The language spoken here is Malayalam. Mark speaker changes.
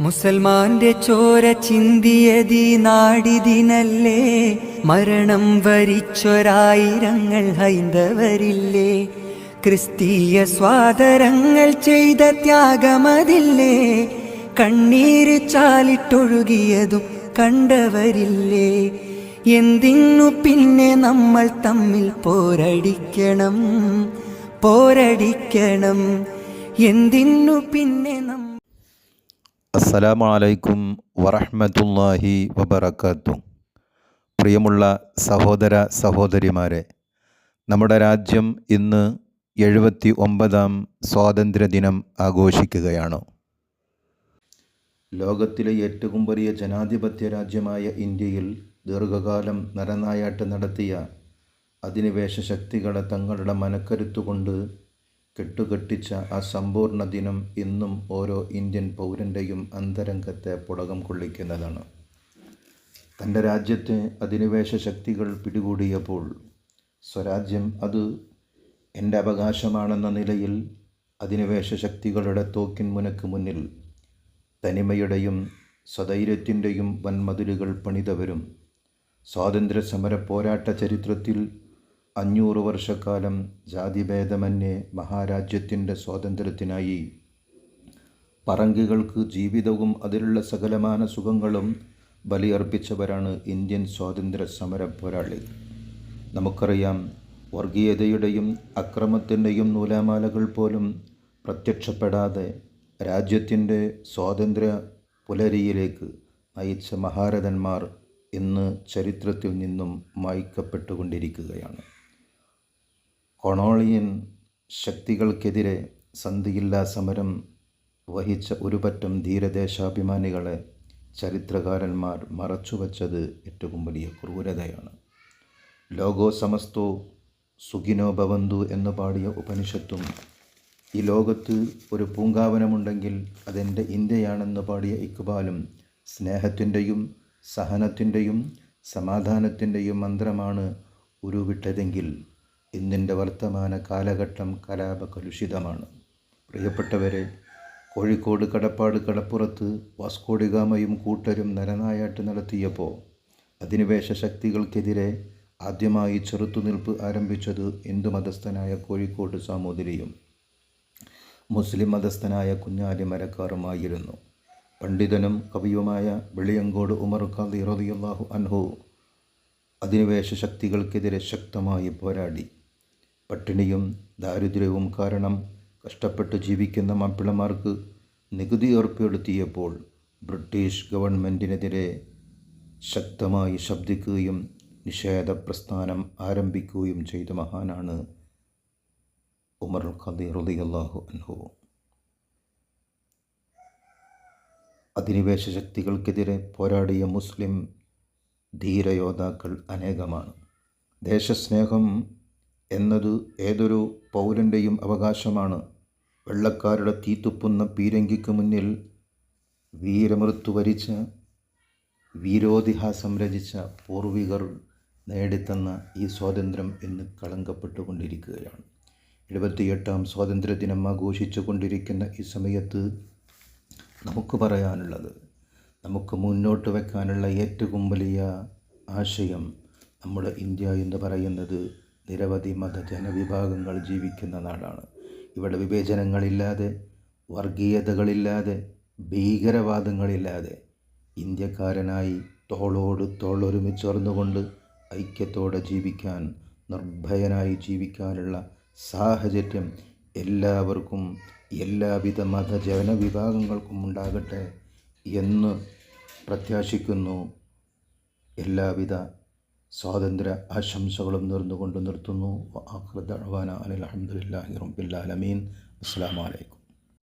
Speaker 1: മുസൽമാന്റെ ചോര ചിന്തിയതി നാടിതിനല്ലേ? മരണം വരിച്ചൊരായിരങ്ങൾ ഹൈന്ദവരില്ലേ? ക്രിസ്തീയ സ്വാതരങ്ങൾ ചെയ്ത ത്യാഗമതില്ലേ? കണ്ണീര് ചാലിട്ടൊഴുകിയതും കണ്ടവരില്ലേ? എന്തിന്നു പിന്നെ നമ്മൾ തമ്മിൽ പോരടിക്കണം? പോരടിക്കണം. എന്തിന്നു പിന്നെ നമ്മൾ
Speaker 2: അസ്സലാമു അലൈക്കും വറഹ്മത്തുള്ളാഹി വബർക്കാത്തു പ്രിയമുള്ള സഹോദര സഹോദരിമാരെ നമ്മുടെ രാജ്യം ഇന്ന് എഴുപത്തി ഒമ്പതാം സ്വാതന്ത്ര്യദിനം ആഘോഷിക്കുകയാണ്. ലോകത്തിലെ ഏറ്റവും വലിയ ജനാധിപത്യ രാജ്യമായ ഇന്ത്യയിൽ ദീർഘകാലം നരനായാട്ട് നടത്തിയ അധിനിവേശ ശക്തികളെ തങ്ങളുടെ മനക്കരുത്തുകൊണ്ട് കെട്ടുകെട്ടിച്ച ആ സമ്പൂർണ ദിനം ഇന്നും ഓരോ ഇന്ത്യൻ പൗരന്റെയും അന്തരംഗത്തെ പുളകം കൊള്ളിക്കുന്നതാണ്. തന്റെ രാജ്യത്തെ അധിനിവേശ ശക്തികൾ പിടികൂടിയപ്പോൾ സ്വരാജ്യം അത് എന്റെ അവകാശമാണെന്ന നിലയിൽ അധിനിവേശ ശക്തികളുടെ തോക്കിൻ മുനക്ക് മുന്നിൽ തനിമയുടെയും സ്വധൈര്യത്തിന്റെയും വൻമതിലുകൾ പണിതവരും. സ്വാതന്ത്ര്യ സമര പോരാട്ട ചരിത്രത്തിൽ അഞ്ഞൂറ് വർഷക്കാലം ജാതിഭേദമന്യേ മഹാരാജ്യത്തിന്റെ സ്വാതന്ത്ര്യത്തിനായി പറങ്കികൾക്ക് ജീവിതവും അതിലുള്ള സകലമാന സുഖങ്ങളും ബലിയർപ്പിച്ചവരാണ് ഇന്ത്യൻ സ്വാതന്ത്ര്യ സമര പോരാളി. നമുക്കറിയാം വർഗീയതയുടെയും അക്രമത്തിന്റെയും നൂലാമാലകൾ പോലും പ്രത്യക്ഷപ്പെടാതെ രാജ്യത്തിന്റെ സ്വാതന്ത്ര്യ പുലരിയിലേക്ക് നയിച്ച മഹാരഥന്മാർ ഇന്ന് ചരിത്രത്തിൽ നിന്നും മായ്ക്കപ്പെട്ടുകൊണ്ടിരിക്കുകയാണ്. കൊണോളിയൻ ശക്തികൾക്കെതിരെ സന്ധിയില്ലാ സമരം വഹിച്ച ഒരുപറ്റം ധീരദേശാഭിമാനികളെ ചരിത്രകാരന്മാർ മറച്ചുവച്ചത് ഏറ്റവും വലിയ ക്രൂരതയാണ്. ലോകോ സമസ്തോ സുഖിനോ ഭവന്തു എന്ന് പാടിയ ഉപനിഷത്തും ഈ ലോകത്ത് ഒരു പൂങ്കാവനമുണ്ടെങ്കിൽ അതെന്റെ ഇന്ത്യയാണെന്ന് പാടിയ ഇക്ബാലും സ്നേഹത്തിന്റെയും സഹനത്തിന്റെയും സമാധാനത്തിന്റെയും മന്ത്രമാണ് ഉരുവിട്ടതെങ്കിൽ ഇന്നിന്റെ വർത്തമാന കാലഘട്ടം കലാപകലുഷിതമാണ്. പ്രിയപ്പെട്ടവരെ കോഴിക്കോട് കടപ്പാട് കടപ്പുറത്ത് വാസ്കോഡിഗാമയും കൂട്ടരും നരനായാട്ട് നടത്തിയപ്പോൾ അധിനിവേശ ശക്തികൾക്കെതിരെ ആദ്യമായി ചെറുത്തുനിൽപ്പ് ആരംഭിച്ചത് ഹിന്ദു മതസ്ഥനായ കോഴിക്കോട് സാമൂതിരിയും മുസ്ലിം മതസ്ഥനായ കുഞ്ഞാലി മരക്കാറുമായിരുന്നു. പണ്ഡിതനും കവിയുമായ വെളിയങ്കോട് ഉമർ ഖാദി റളിയല്ലാഹു അൻഹു അധിനിവേശ ശക്തികൾക്കെതിരെ ശക്തമായി പോരാടി. പട്ടിണിയും ദാരിദ്ര്യവും കാരണം കഷ്ടപ്പെട്ട് ജീവിക്കുന്ന മാപ്പിളമാർക്ക് നികുതി ഏർപ്പെടുത്തിയപ്പോൾ ബ്രിട്ടീഷ് ഗവൺമെന്റിനെതിരെ ശക്തമായി ശബ്ദിക്കുകയും നിഷേധ പ്രസ്ഥാനം ആരംഭിക്കുകയും ചെയ്ത മഹാനാണ് ഉമർ ഖദീർ റളിയല്ലാഹു അൻഹു. അധിനിവേശ ശക്തികൾക്കെതിരെ പോരാടിയ മുസ്ലിം ധീരയോദ്ധാക്കൾ അനേകമാണ്. ദേശസ്നേഹം എന്നത് ഏതൊരു പൗരന്റെയും അവകാശമാണ്. വെള്ളക്കാരുടെ തീത്തുപ്പുന്ന പീരങ്കിക്ക് മുന്നിൽ വീരമൃത്യു വരിച്ച വീരോതിഹാസം രചിച്ച പൂർവികർ നേടിത്തന്ന ഈ സ്വാതന്ത്ര്യം ഇന്ന് കളങ്കപ്പെട്ടുകൊണ്ടിരിക്കുകയാണ്. എഴുപത്തിയെട്ടാം സ്വാതന്ത്ര്യദിനം ആഘോഷിച്ചു കൊണ്ടിരിക്കുന്ന ഈ സമയത്ത് നമുക്ക് പറയാനുള്ളത് നമുക്ക് മുന്നോട്ട് വെക്കാനുള്ള ഏറ്റവും വലിയ ആശയം നമ്മുടെ ഇന്ത്യ എന്ന് പറയുന്നത് നിരവധി മത ജനവിഭാഗങ്ങൾ ജീവിക്കുന്ന നാടാണ്. ഇവിടെ വിവേചനങ്ങളില്ലാതെ വർഗീയതകളില്ലാതെ ഭീകരവാദങ്ങളില്ലാതെ ഇന്ത്യക്കാരനായി തോളോട് തോളൊരുമിച്ചേർന്നുകൊണ്ട് ഐക്യത്തോടെ ജീവിക്കാൻ നിർഭയനായി ജീവിക്കാനുള്ള സാഹചര്യം എല്ലാവർക്കും എല്ലാവിധ മത ജനവിഭാഗങ്ങൾക്കും ഉണ്ടാകട്ടെ എന്ന് പ്രത്യാശിക്കുന്നു. എല്ലാവിധ സ്വാതന്ത്ര്യ ആശംസകളും നേർന്നുകൊണ്ട് നിർത്തുന്നു. ആഹ്റദ് അനിൽ അലഹമുല്ലാഹി റബ്ബിൽ ആലമീൻ. അസ്സാം വലൈക്കും